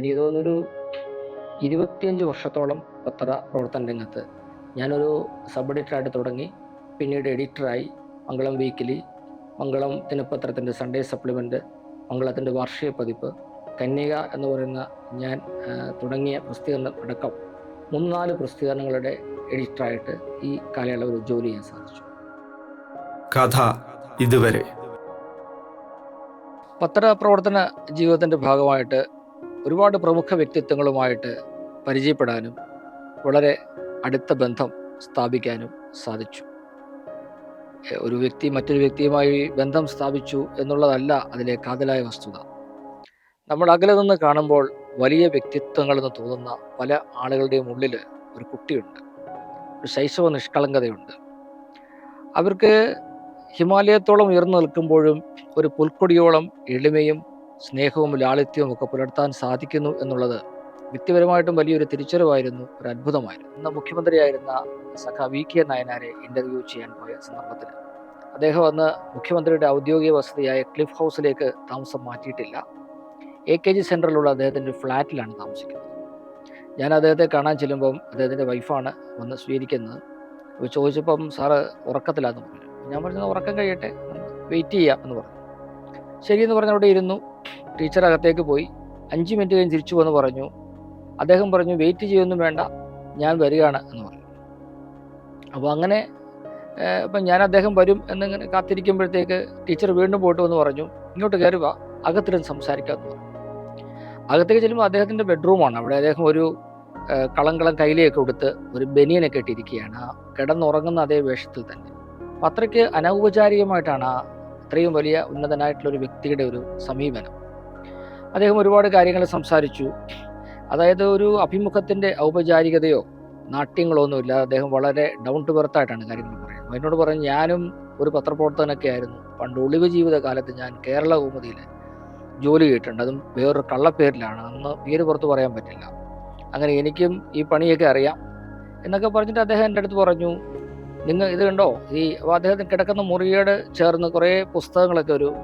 എനിക്ക് തോന്നുന്നൊരു ഇരുപത്തിയഞ്ച് വർഷത്തോളം പത്ര പ്രവർത്തന രംഗത്ത്. ഞാനൊരു സബ് എഡിറ്ററായിട്ട് തുടങ്ങി. പിന്നീട് എഡിറ്ററായി മംഗളം വീക്കിലി മംഗളം ദിനപത്രത്തിന്റെ സൺഡേ സപ്ലിമെന്റ് മംഗളത്തിന്റെ വാർഷിക പതിപ്പ് കന്യക എന്ന് പറയുന്ന ഞാൻ തുടങ്ങിയ പ്രസിദ്ധീകരണം അടക്കം നാല് പ്രസിദ്ധീകരണങ്ങളുടെ എഡിറ്ററായിട്ട് ഈ കാലയളവിൽ ജോലി ചെയ്യാൻ സാധിച്ചു. കഥ ഇതുവരെ. പത്രപ്രവർത്തന ജീവിതത്തിന്റെ ഭാഗമായിട്ട് ഒരുപാട് പ്രമുഖ വ്യക്തിത്വങ്ങളുമായിട്ട് പരിചയപ്പെടാനും വളരെ അടുത്ത ബന്ധം സ്ഥാപിക്കാനും സാധിച്ചു. ഒരു വ്യക്തി മറ്റൊരു വ്യക്തിയുമായി ബന്ധം സ്ഥാപിച്ചു എന്നുള്ളതല്ല അതിലെ കാതലായ വസ്തുത. നമ്മൾ അകലെ നിന്ന് കാണുമ്പോൾ വലിയ വ്യക്തിത്വങ്ങളെന്ന് തോന്നുന്ന പല ആളുകളുടെയും ഉള്ളിൽ ഒരു കുട്ടിയുണ്ട്. ഒരു ശൈശവ നിഷ്കളങ്കതയുണ്ട്. അവർക്ക് ഹിമാലയത്തോളം ഉയർന്നു നിൽക്കുമ്പോഴും ഒരു പുൽക്കൊടിയോളം എളിമയും സ്നേഹവും ലാളിത്യവും ഒക്കെ പുലർത്താൻ സാധിക്കുന്നു എന്നുള്ളത് വ്യക്തിപരമായിട്ടും വലിയൊരു തിരിച്ചറിവായിരുന്നു ഒരു അത്ഭുതമായിരുന്നു. ഇന്ന് മുഖ്യമന്ത്രിയായിരുന്ന സഖ വി കെ നായനാരെ ഇന്റർവ്യൂ ചെയ്യാൻ പോയ സന്ദർഭത്തിൽ അദ്ദേഹം അന്ന് മുഖ്യമന്ത്രിയുടെ ഔദ്യോഗിക വസതിയായ ക്ലിഫ് ഹൗസിലേക്ക് താമസം മാറ്റിയിട്ടില്ല. എ കെ ജി സെന്ററിലുള്ള അദ്ദേഹത്തിന്റെ ഫ്ലാറ്റിലാണ് താമസിക്കുന്നത്. ഞാൻ അദ്ദേഹത്തെ കാണാൻ ചെല്ലുമ്പം അദ്ദേഹത്തിന്റെ വൈഫാണ് വന്ന് സ്വീകരിക്കുന്നത്. അപ്പോൾ ചോദിച്ചപ്പം സാറ് ഉറക്കത്തിലാന്ന് പറഞ്ഞു. ഞാൻ പറഞ്ഞത് ഉറക്കം കഴിയട്ടെ വെയിറ്റ് ചെയ്യാം എന്ന് പറഞ്ഞു. ശരിയെന്ന് പറഞ്ഞ് അവിടെ ഇരുന്നു. ടീച്ചർ അകത്തേക്ക് പോയി. അഞ്ച് മിനിറ്റ് കഴിഞ്ഞ് തിരിച്ചു വന്ന് പറഞ്ഞു അദ്ദേഹം പറഞ്ഞു വെയിറ്റ് ചെയ്യൊന്നും വേണ്ട ഞാൻ വരികയാണ് എന്ന് പറഞ്ഞു. അപ്പോൾ അങ്ങനെ ഇപ്പം ഞാൻ അദ്ദേഹം വരും എന്നിങ്ങനെ കാത്തിരിക്കുമ്പോഴത്തേക്ക് ടീച്ചർ വീണ്ടും പോയിട്ട് വന്ന് പറഞ്ഞു ഇങ്ങോട്ട് കയറുക അകത്തിരുന്ന് സംസാരിക്കാമെന്ന് പറഞ്ഞു. അകത്തേക്ക് ചെല്ലുമ്പോൾ അദ്ദേഹത്തിന്റെ ബെഡ്റൂമാണ് അവിടെ അദ്ദേഹം ഒരു കളങ്കളം കയ്യിലേക്ക് കൊടുത്ത് ഒരു ബനിയനൊക്കെ ഇട്ടിരിക്കുകയാണ്. കിടന്നുറങ്ങുന്ന അതേ വേഷത്തിൽ തന്നെ. അത്രയ്ക്ക് അനൗപചാരികമായിട്ടാണ് ആ അത്രയും വലിയ ഉന്നതനായിട്ടുള്ള ഒരു വ്യക്തിയുടെ ഒരു സമീപനം. അദ്ദേഹം ഒരുപാട് കാര്യങ്ങൾ സംസാരിച്ചു. അതായത് ഒരു അഭിമുഖത്തിന്റെ ഔപചാരികതയോ നാട്യങ്ങളോ ഒന്നുമില്ല അദ്ദേഹം വളരെ ഡൗൺ ടു ബർത്തായിട്ടാണ് കാര്യങ്ങൾ പറയുന്നത്. എന്നോട് പറഞ്ഞു ഞാനും ഒരു പത്രപ്രവർത്തകനൊക്കെ ആയിരുന്നു. പണ്ട് ഒളിവ് ജീവിത കാലത്ത് ഞാൻ കേരള കൗമുദിയിൽ ജോലി ചെയ്തിട്ടുണ്ട്. അതും വേറൊരു കള്ളപ്പേരിലാണ്. അന്ന് പേര് പുറത്ത് പറയാൻ പറ്റില്ല. അങ്ങനെ എനിക്കും ഈ പണിയൊക്കെ അറിയാം. എന്നൊക്കെ പറഞ്ഞിട്ട് അദ്ദേഹം എന്റെ അടുത്ത് പറഞ്ഞു നിങ്ങൾ ഇത് കണ്ടോ? ഈ അദ്ദേഹത്തിന് കിടക്കുന്ന മുറിയോട് ചേർന്ന് കുറേ പുസ്തകങ്ങളൊക്കെ ഒരു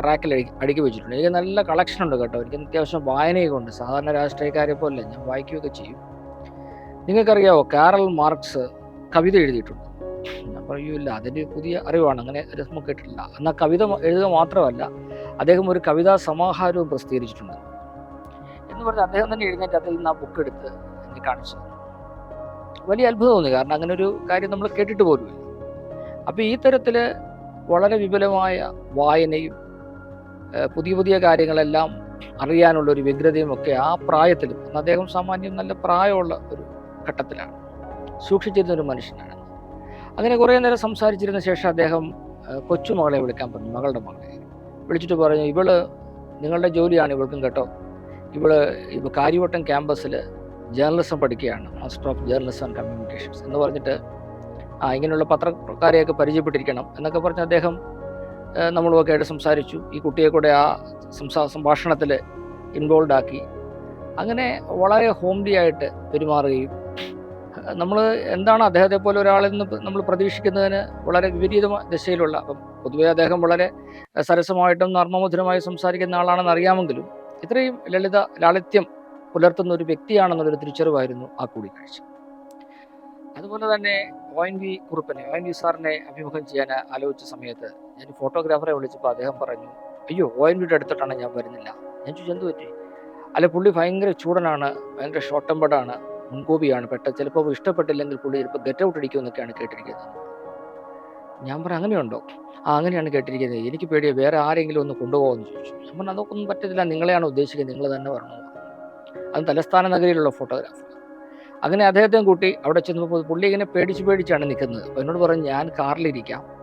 റാക്കിൽ അടി അടുക്കി വെച്ചിട്ടുണ്ട്. എനിക്ക് നല്ല കളക്ഷൻ ഉണ്ട് കേട്ടോ. എനിക്ക് അത്യാവശ്യം വായനയൊക്കെ ഉണ്ട്. സാധാരണ രാഷ്ട്രീയക്കാരെ പോലെ ഞാൻ വായിക്കുകയൊക്കെ ചെയ്യും. നിങ്ങൾക്കറിയാവോ? കാറൽ മാർക്സ് കവിത എഴുതിയിട്ടുണ്ട്. ഞാൻ പറയൂല്ല അതിന്റെ പുതിയ അറിവാണ്. അങ്ങനെ നമുക്ക് കേട്ടിട്ടില്ല. എന്നാൽ കവിത എഴുതുക മാത്രമല്ല അദ്ദേഹം ഒരു കവിതാ സമാഹാരവും പ്രസിദ്ധീകരിച്ചിട്ടുണ്ട്. എന്ന് പറഞ്ഞാൽ അദ്ദേഹം തന്നെ എഴുന്നേറ്റ് അതിൽ നിന്ന് ആ ബുക്ക് എടുത്ത് എനിക്ക് കാണിച്ചു. വലിയ അത്ഭുതം തോന്നി കാരണം അങ്ങനെ ഒരു കാര്യം നമ്മൾ കേട്ടിട്ട് പോലുമില്ല അപ്പോൾ ഈ തരത്തിൽ വളരെ വിപുലമായ വായനയും പുതിയ പുതിയ കാര്യങ്ങളെല്ലാം അറിയാനുള്ള ഒരു വ്യഗ്രതയും ഒക്കെ ആ പ്രായത്തിൽ അദ്ദേഹം സാമാന്യം നല്ല പ്രായമുള്ള ഒരു ഘട്ടത്തിലാണ്. സൂക്ഷിച്ചിരുന്ന ഒരു മനുഷ്യനാണ്. അങ്ങനെ കുറേ നേരം സംസാരിച്ചിരുന്ന ശേഷം അദ്ദേഹം കൊച്ചുമകളെ വിളിക്കാൻ പറഞ്ഞു മകളുടെ മകളെ. വിളിച്ചിട്ട് പറഞ്ഞു ഇവൾ നിങ്ങളുടെ ജോലിയാണ് ഇവൾക്കും കേട്ടോ. ഇവൾ ഇപ്പൊ കാര്യവട്ടം ക്യാമ്പസിൽ ജേർണലിസം പഠിക്കുകയാണ് master of journalism and communications എന്ന് പറഞ്ഞിട്ട് ആ ഇങ്ങനെയുള്ള പത്രക്കാരെയൊക്കെ പരിചയപ്പെട്ടിരിക്കണം എന്നൊക്കെ പറഞ്ഞ് അദ്ദേഹം നമ്മളുമൊക്കെ ആയിട്ട് സംസാരിച്ചു. ഈ കുട്ടിയെ കൂടെ ആ സംസാ സംഭാഷണത്തിൽ ഇൻവോൾവ് ആക്കി. അങ്ങനെ വളരെ ഹോംലി ആയിട്ട് പെരുമാറുകയും നമ്മൾ എന്താണ് അദ്ദേഹത്തെ പോലെ ഒരാളിൽ നിന്ന് നമ്മൾ പ്രതീക്ഷിക്കുന്നതിന് വളരെ വിപരീത ദിശയിലുള്ള അപ്പം പൊതുവേ അദ്ദേഹം വളരെ സരസമായിട്ടും നർമ്മമധുരമായി സംസാരിക്കുന്ന ആളാണെന്ന് അറിയാമെങ്കിലും ഇത്രയും ലളിത ലാളിത്യം പുലർത്തുന്ന ഒരു വ്യക്തിയാണെന്നുള്ളൊരു തിരിച്ചറിവായിരുന്നു ആ കൂടിക്കാഴ്ച. അതുപോലെ തന്നെ ഒ എൻ വി കുറുപ്പനെ ഒ എൻ വി സാറിനെ അഭിമുഖം ചെയ്യാൻ ആലോചിച്ച സമയത്ത് ഞാൻ ഫോട്ടോഗ്രാഫറെ വിളിച്ചപ്പോൾ അദ്ദേഹം പറഞ്ഞു അയ്യോ ഒ എൻ വിയുടെ അടുത്തിട്ടാണ് ഞാൻ വരുന്നില്ല. ഞാൻ ചോദിച്ചു എന്ത് പറ്റി? അല്ല പുള്ളി ഭയങ്കര ചൂടനാണ് ഭയങ്കര ഷോർട്ട് ടെമ്പേർഡാണ് മുൻകോപിയാണ് പെട്ട ചിലപ്പോൾ ഇഷ്ടപ്പെട്ടില്ലെങ്കിൽ പുള്ളി ചിലപ്പോൾ ഗെറ്റ് ഔട്ട് അടിക്കുമെന്നൊക്കെയാണ് കേട്ടിരിക്കുന്നത്. ഞാൻ പറഞ്ഞു അങ്ങനെയുണ്ടോ? ആ അങ്ങനെയാണ് കേട്ടിരിക്കുന്നത്. എനിക്ക് പേടിയ വേറെ ആരെങ്കിലും ഒന്ന് കൊണ്ടുപോകുമെന്ന് ചോദിച്ചു. ഞാൻ പറഞ്ഞു അതൊക്കെ ഒന്നും പറ്റത്തില്ല നിങ്ങളെയാണ് ഉദ്ദേശിക്കുന്നത് നിങ്ങൾ തന്നെ പറഞ്ഞു അത് തലസ്ഥാന നഗരിയിലുള്ള ഫോട്ടോഗ്രാഫർ. അങ്ങനെ അദ്ദേഹത്തെയും കൂട്ടി അവിടെ ചെന്നപ്പോൾ പുള്ളി ഇങ്ങനെ പേടിച്ച് പേടിച്ചാണ് നിൽക്കുന്നത്. അപ്പോൾ എന്നോട് പറഞ്ഞു ഞാൻ കാറിലിരിക്കാം.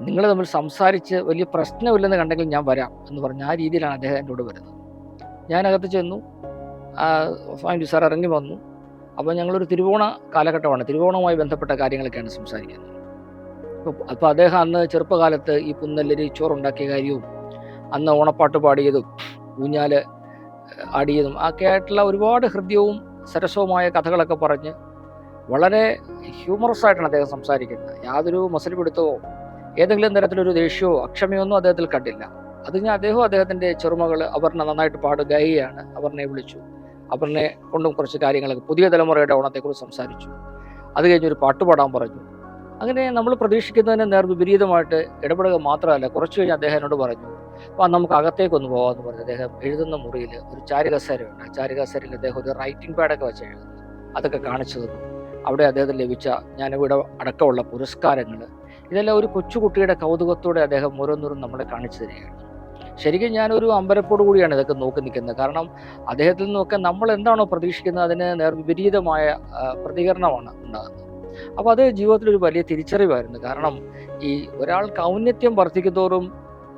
നിങ്ങൾ തമ്മിൽ സംസാരിച്ച് വലിയ പ്രശ്നമില്ലെന്ന് കണ്ടെങ്കിൽ ഞാൻ വരാം എന്ന് പറഞ്ഞു ആ രീതിയിലാണ് അദ്ദേഹം എന്നോട് വരുന്നത്. ഞാനകത്ത് ചെന്നു. ഫൈൻ സാർ ഇറങ്ങി വന്നു. അപ്പോൾ ഞങ്ങളൊരു തിരുവോണ കാലഘട്ടമാണ്. തിരുവോണവുമായി ബന്ധപ്പെട്ട കാര്യങ്ങളൊക്കെയാണ് സംസാരിക്കുന്നത്. അപ്പോൾ അദ്ദേഹം അന്ന് ചെറുപ്പകാലത്ത് ഈ പുന്നല്ലരി ചോറുണ്ടാക്കിയ കാര്യവും അന്ന് ഓണപ്പാട്ട് പാടിയതും ഊഞ്ഞാൽ ആടിയതും ഒക്കെ ആയിട്ടുള്ള ഒരുപാട് ഹൃദ്യവും സരസവുമായ കഥകളൊക്കെ പറഞ്ഞ് വളരെ ഹ്യൂമറസ് ആയിട്ടാണ് അദ്ദേഹം സംസാരിക്കുന്നത്. യാതൊരു മസലി പിടുത്തമോ ഏതെങ്കിലും തരത്തിലൊരു ദേഷ്യമോ അക്ഷമയോ ഒന്നും അദ്ദേഹത്തിൽ കണ്ടില്ല. അത് ഞാൻ അദ്ദേഹവും അദ്ദേഹത്തിന്റെ ചെറുമകൾ അപർണ നന്നായിട്ട് പാട് ഗായികയാണ് അപർണയെ വിളിച്ചു. അപർണയെ കൊണ്ടും കുറച്ച് കാര്യങ്ങളൊക്കെ പുതിയ തലമുറയുടെ ഓണത്തെക്കുറിച്ച് സംസാരിച്ചു. അത് കഴിഞ്ഞ് ഒരു പാട്ട് പാടാൻ പറഞ്ഞു. അങ്ങനെ നമ്മൾ പ്രതീക്ഷിക്കുന്നതിന് നേർ വിപരീതമായിട്ട് ഇടപെടുക മാത്രമല്ല കുറച്ച് കഴിഞ്ഞ് അദ്ദേഹം എന്നോട് പറഞ്ഞു അപ്പോൾ നമുക്ക് അകത്തേക്കൊന്ന് പോകാമെന്ന് പറഞ്ഞു. അദ്ദേഹം എഴുതുന്ന മുറിയിൽ ഒരു ചാരുകസേരയുണ്ട്. ആ ചാരുകസേരയിൽ അദ്ദേഹം ഒരു റൈറ്റിംഗ് പാഡൊക്കെ വെച്ച് എഴുതുന്നു അതൊക്കെ കാണിച്ചു തന്നു. അവിടെ അദ്ദേഹത്തിന് ലഭിച്ച ഞാനിവിടെ അടക്കമുള്ള പുരസ്കാരങ്ങൾ. ഇതെല്ലാം ഒരു കൊച്ചുകുട്ടിയുടെ കൗതുകത്തോടെ അദ്ദേഹം ഓരോന്നോരും നമ്മളെ കാണിച്ചു തരികയാണ്. ശരിക്കും ഞാനൊരു അമ്പരപ്പോടു കൂടിയാണ് ഇതൊക്കെ നോക്കി നിൽക്കുന്നത്. കാരണം അദ്ദേഹത്തിൽ നിന്നൊക്കെ നമ്മൾ എന്താണോ പ്രതീക്ഷിക്കുന്നത് അതിന് നേർ വിപരീതമായ പ്രതികരണമാണ് ഉണ്ടാകുന്നത്. അപ്പോൾ അത് ജീവിതത്തിലൊരു വലിയ തിരിച്ചറിവായിരുന്നു. കാരണം ഈ ഒരാൾ ഔന്നത്യം വർദ്ധിക്കുന്തോറും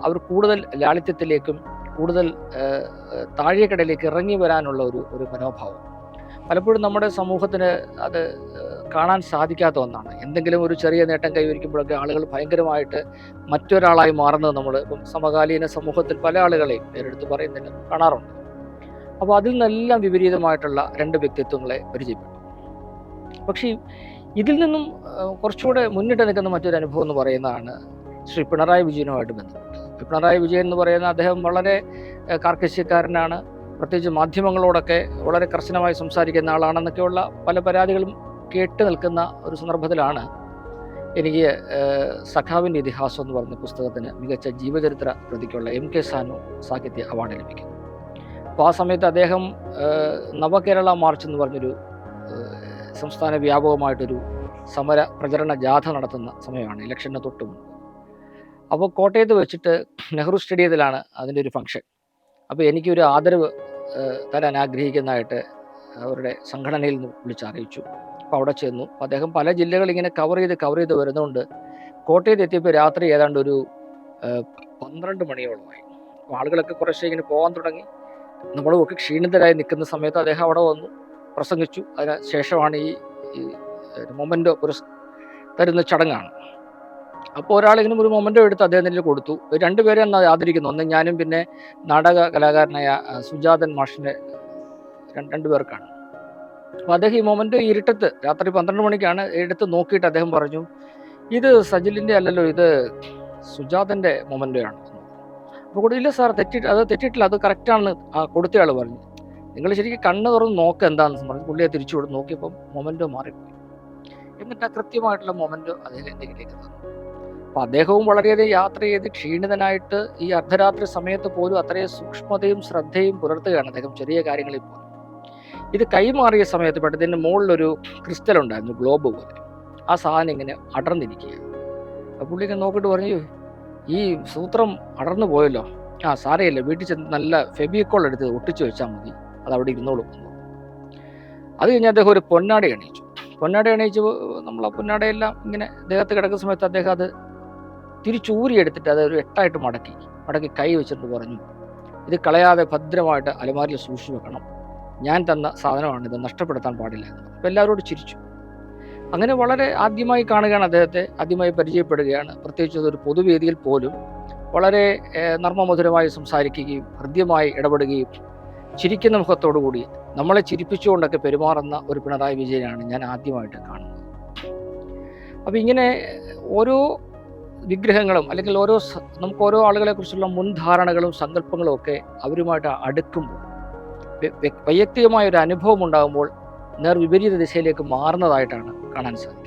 അവർ കൂടുതൽ ലാളിത്യത്തിലേക്കും കൂടുതൽ താഴേക്കടയിലേക്ക് ഇറങ്ങി വരാനുള്ള ഒരു ഒരു മനോഭാവം. പലപ്പോഴും നമ്മുടെ സമൂഹത്തിന് അത് കാണാൻ സാധിക്കാത്ത ഒന്നാണ്. എന്തെങ്കിലും ഒരു ചെറിയ നേട്ടം കൈവരിക്കുമ്പോഴൊക്കെ ആളുകൾ ഭയങ്കരമായിട്ട് മറ്റൊരാളായി മാറുന്നത് നമ്മൾ ഇപ്പം സമകാലീന സമൂഹത്തിൽ പല ആളുകളെയും പേരെടുത്ത് പറയുന്നില്ല കാണാറുണ്ട്. അപ്പോൾ അതിൽ നിന്നെല്ലാം വിപരീതമായിട്ടുള്ള രണ്ട് വ്യക്തിത്വങ്ങളെ പരിചയപ്പെട്ടു. പക്ഷേ ഇതിൽ നിന്നും കുറച്ചുകൂടെ മുന്നിട്ട് നിൽക്കുന്ന മറ്റൊരു അനുഭവം എന്ന് പറയുന്നതാണ് ശ്രീ പിണറായി വിജയനുമായിട്ട് ബന്ധപ്പെട്ട് പിണറായി വിജയൻ എന്ന് പറയുന്ന അദ്ദേഹം വളരെ കാർക്കശ്യക്കാരനാണ്. പ്രത്യേകിച്ച് മാധ്യമങ്ങളോടൊക്കെ വളരെ കർശനമായി സംസാരിക്കുന്ന ആളാണെന്നൊക്കെയുള്ള പല പരാതികളും കേട്ട് നിൽക്കുന്ന ഒരു സന്ദർഭത്തിലാണ് എനിക്ക് സഖാവിന്റെ ഇതിഹാസം എന്ന് പറഞ്ഞ പുസ്തകത്തിന് മികച്ച ജീവചരിത്ര പ്രതിക്കുള്ള എം കെ സാനു സാഹിത്യ അവാർഡ് ലഭിക്കുന്നത് അപ്പോൾ ആ സമയത്ത് അദ്ദേഹം നവകേരള മാർച്ച് എന്ന് പറഞ്ഞൊരു സംസ്ഥാന വ്യാപകമായിട്ടൊരു സമര പ്രചരണ ജാഥ നടത്തുന്ന സമയമാണ് ഇലക്ഷന് തൊട്ട് അപ്പോൾ കോട്ടയത്ത് വെച്ചിട്ട് നെഹ്റു സ്റ്റേഡിയത്തിലാണ് അതിന്റെ ഒരു ഫംഗ്ഷൻ. അപ്പോൾ എനിക്കൊരു ആദരവ് തരാൻ ആഗ്രഹിക്കുന്നതായിട്ട് അവരുടെ സംഘടനയിൽ നിന്ന് വിളിച്ചറിയിച്ചു അപ്പോൾ അവിടെ ചെന്നു. അദ്ദേഹം പല ജില്ലകളിങ്ങനെ കവർ ചെയ്ത് കവർ ചെയ്ത് വരുന്നതുകൊണ്ട് കോട്ടയത്ത് എത്തിയപ്പോൾ രാത്രി ഏതാണ്ട് ഒരു പന്ത്രണ്ട് മണിയോളമായി. ആളുകളൊക്കെ കുറച്ച് ഇങ്ങനെ പോകാൻ തുടങ്ങി. നമ്മളൊക്കെ ക്ഷീണിതരായി നിൽക്കുന്ന സമയത്ത് അദ്ദേഹം അവിടെ വന്നു. പ്രസംഗിച്ചു. അതിന് ശേഷമാണ് ഈ ഈ മൊമെന്റോ പുരസ് തരുന്ന ചടങ്ങാണ്. അപ്പോൾ ഒരാളെങ്കിലും ഒരു മൊമെന്റോ എടുത്ത് അദ്ദേഹത്തിന് കൊടുത്തു. രണ്ടുപേരെ അന്ന് ആദരിക്കുന്നു. ഒന്ന് ഞാനും പിന്നെ നാടക കലാകാരനായ സുജാതൻ മാഷിന്റെ രണ്ടു പേർക്കാണ്. അപ്പോൾ അദ്ദേഹം ഈ മൊമെന്റ് ഇരുട്ടത്ത് രാത്രി പന്ത്രണ്ട് മണിക്കാണ് എടുത്ത് നോക്കിയിട്ട് അദ്ദേഹം പറഞ്ഞു ഇത് സജിലിന്റെ അല്ലല്ലോ ഇത് സുജാതന്റെ മൊമെന്റോയാണ്. അപ്പോൾ കൊടുത്തില്ല സാർ തെറ്റി അത് തെറ്റിയിട്ടില്ല അത് കറക്റ്റാണെന്ന് ആ കൊടുത്തയാൾ പറഞ്ഞു. നിങ്ങൾ ശരിക്കും കണ്ണ് തുറന്ന് നോക്ക് എന്താണെന്ന് പറഞ്ഞു പുള്ളിയെ തിരിച്ചു കൊടുത്ത് നോക്കിയപ്പോൾ മൊമെന്റോ മാറിപ്പോയി. എന്നിട്ട് കൃത്യമായിട്ടുള്ള മൊമെന്റ് അദ്ദേഹം എന്റെ കയ്യിലേക്ക് തന്നു. അപ്പം അദ്ദേഹവും വളരെയധികം യാത്ര ചെയ്ത് ക്ഷീണിതനായിട്ട് ഈ അർദ്ധരാത്രി സമയത്ത് പോലും അത്രയും സൂക്ഷ്മതയും ശ്രദ്ധയും പുലർത്തുകയാണ് അദ്ദേഹം ചെറിയ കാര്യങ്ങളിൽ പോലും. ഇത് കൈമാറിയ സമയത്ത് പെട്ടതിന്റെ മുകളിലൊരു ക്രിസ്റ്റൽ ഉണ്ടായിരുന്നു ഗ്ലോബ് പോലെ. ആ സാധനം ഇങ്ങനെ അടർന്നിരിക്കുക അപ്പോൾ പുള്ളിക്ക് നോക്കിയിട്ട് പറഞ്ഞു ഈ സൂത്രം അടർന്നു പോയല്ലോ. ആ സാരയില്ല വീട്ടിൽ ചെന്ന് നല്ല ഫെബിക്കോൾ എടുത്ത് ഒട്ടിച്ചു വെച്ചാൽ മതി. അത് അവിടെ ഇരുന്നോളൂ. അത് കഴിഞ്ഞ് അദ്ദേഹം ഒരു പൊന്നാട എണീച്ചു. പൊന്നാട എണീച്ച് നമ്മൾ ആ പൊന്നാടയെല്ലാം ഇങ്ങനെ ദേഹത്ത് കിടക്കുന്ന സമയത്ത് അദ്ദേഹം അത് തിരിച്ചൂരി എടുത്തിട്ട് അത് ഒരു എട്ടായിട്ട് മടക്കി മടക്കി കൈ വെച്ചിട്ട് പറഞ്ഞു ഇത് കളയാതെ ഭദ്രമായിട്ട് അലമാരിൽ സൂക്ഷിച്ചു വെക്കണം. ഞാൻ തന്ന സാധനമാണ് ഇത് നഷ്ടപ്പെടുത്താൻ പാടില്ല അപ്പോൾ എല്ലാവരോട് ചിരിച്ചു. അങ്ങനെ വളരെ ആദ്യമായി കാണുകയാണ് അദ്ദേഹത്തെ ആദ്യമായി പരിചയപ്പെടുകയാണ്. പ്രത്യേകിച്ച് ഒരു പൊതുവേദിയിൽ പോലും വളരെ നർമ്മമധുരമായി സംസാരിക്കുകയും ഹൃദ്യമായി ഇടപെടുകയും ചിരിക്കുന്ന മുഖത്തോടുകൂടി നമ്മളെ ചിരിപ്പിച്ചുകൊണ്ടൊക്കെ പെരുമാറുന്ന ഒരു പിണറായി വിജയനാണ് ഞാൻ ആദ്യമായിട്ട് കാണുന്നത്. അപ്പോൾ ഇങ്ങനെ ഓരോ വിഗ്രഹങ്ങളും അല്ലെങ്കിൽ ഓരോ നമുക്ക് ഓരോ ആളുകളെക്കുറിച്ചുള്ള മുൻധാരണകളും സങ്കല്പങ്ങളും ഒക്കെ അവരുമായിട്ട് അടുക്കുമ്പോൾ വ്യ- വ്യ- വൈയക്തികമായ ഒരു അനുഭവം ഉണ്ടാകുമ്പോൾ നേർ വിപരീത ദിശയിലേക്ക് മാറുന്നതായിട്ടാണ് കാണാൻ സാധിക്കുന്നത്.